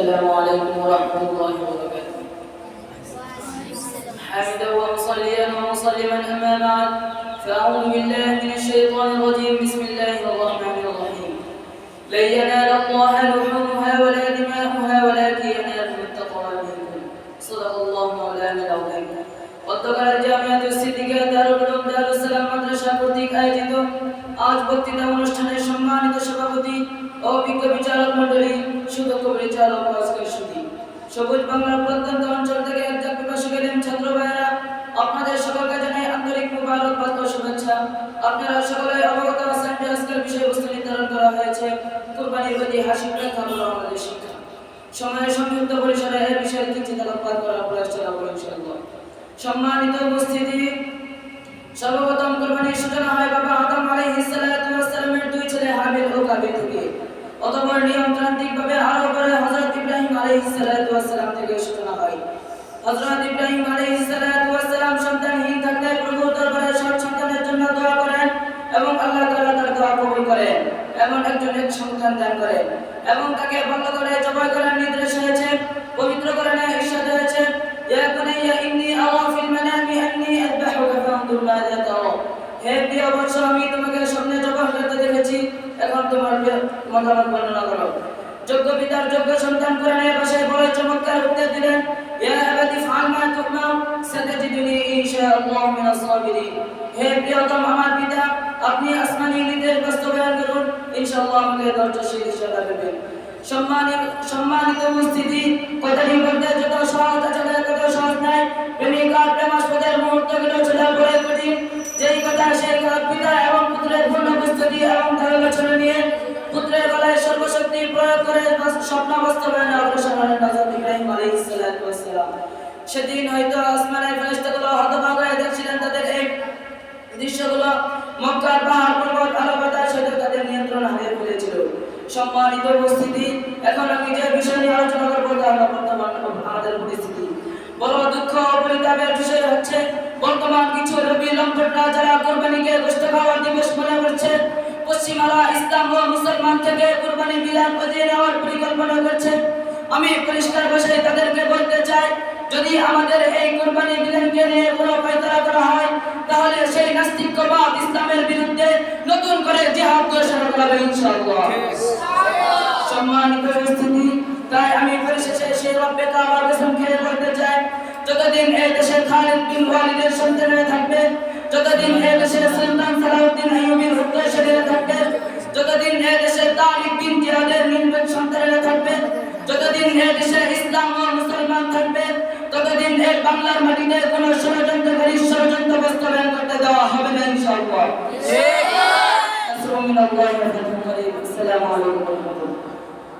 السلام عليكم ورحمة الله وبركاته. حمدا ومصليا ومسلما أما بعد فأعوذ بالله من الشيطان الرجيم. بسم الله الرحمن الرحيم. لن ينال الله لحومها ولا دماؤها ولكن يناله التقوى منكم. صدق الله مولانا العظيم. واتقى الجامعة الصديقة بن আজ বক্তৃতা অনুষ্ঠানের সম্মানিত সভাপতি ও বিজ্ঞ বিচারক মণ্ডলী, সুদক্ষ পরিচালক আজকের সুদী। সবুজ বাংলার প্রত্যন্ত অঞ্চল থেকে একজন পিপাসু গেলেন ছাত্র ভাইয়েরা। আপনাদের সকলকে জানাই আন্তরিক মুবারকবাদ ও শুভেচ্ছা। আপনারা সকলে অবগত আছেন যে আজকের বিষয়বস্তু নির্ধারণ করা হয়েছে কুরবানির প্রতি হাসি প্রেক্ষা হলো আমাদের শিক্ষা। সময়ের সংযুক্ত পরিসরে এর বিষয়ে কিছু আলোকপাত করার প্রয়াস ইনশাআল্লাহ। সম্মানিত উপস্থিতি সর্বপ্রথম কোরবানির সূচনা হয় বাবা আদম আলাইহিস সালাতু ওয়াস সালামের দুই ছেলে হাবিল ও কাবিল থেকে। অতঃপর নিয়মতান্ত্রিকভাবে আরও পরে হযরত ইব্রাহিম আলাইহিস সালাতু ওয়াস সালাম থেকে সূচনা হয়। হযরত ইব্রাহিম আলাইহিস সালাতু ওয়াস সালাম সন্তানহীন থাকলে প্রভু দরবারে সৎ সন্তানের জন্য দোয়া করেন এবং আল্লাহ তাআলা তার দোয়া কবুল করেন একজন এক সন্তান দান করেন এবং তাকে বন্ধ করে জবাই করার নির্দেশ হয়েছে পবিত্র করণে ইরশাদ হয়েছে ইয়া বুনাইয়া, ইন্নী আরা বৎস আমি তোমাকে স্বপ্নে জবাই করতে দেখেছি, এখন তোমার মতামত বর্ণনা করো। যোগ্য পিতার যোগ্য সন্তান কোরআনের ভাষায় বড় চমৎকার উত্তর দিলেন আপনি আসমানি করুন, ইনশাআল্লাহ আমাকে ধৈর্যশীল সম্মানিত সম্মানিত উপস্থিতি, কথাটি যত করে স্বপ্ন বাস্তবায়নে অগ্রসর হলেন হযরত ইব্রাহিম আলাইহিস সেদিন হয়তো আসমানের ফেরেশতাগুলো হতভাগ হয়ে দেখছিলেন তাদের এই দৃশ্যগুলো। মক্কার পাহাড় পর্বত, আলো বাতাস হয়তো তাদের নিয়ন্ত্রণ হারিয়ে ফেলেছিল। সম্মানিত উপস্থিতি, এখন আমি যে বিষয় নিয়ে আলোচনা করব তা হলো বর্তমান আমাদের পরিস্থিতি। বড় দুঃখ পরিতাপের বিষয় হচ্ছে, বর্তমান কিছু রবি লম্পটরা যারা কোরবানিকে গোষ্ঠ খাওয়ার দিবস মনে করছে পশ্চিমারা ইসলাম ও মুসলমান থেকে কোরবানি বিধান বজিয়ে নেওয়ার পরিকল্পনা করছে। আমি পরিষ্কার ভাষায় তাদেরকে বলতে চাই, যদি আমাদের এই কোরবানি বিধানকে নিয়ে কোনো পায়তারা করা হয়, তাহলে সেই নাস্তিকবাদ ইসলামের বিরুদ্ধে নতুন করে জিহাদ ঘোষণা করা হবে ইনশাআল্লাহ। সম্মানিত উপস্থিতি, তাই আমি পরিশেষে সেই রব্বে কাবার কসম বলতে চাই, যতদিন এই দেশের খালিদ বিন ওয়ালিদের সন্তানেরা থাকবে, যতদিন এই দেশের সুলতান সালাউদ্দিন বিন জিয়াদের নির্ভীক সন্তানেরা থাকবে। যতদিন এ দেশে ইসলাম ও মুসলমান থাকবে ততদিন এ বাংলার মাটিতে কোনো ষড়যন্ত্রকারী ষড়যন্ত্র বাস্তবায়ন করতে দেওয়া হবে না ইনশাআল্লাহ। আসসালামু আলাইকুম ওয়া রাহমাতুল্লাহ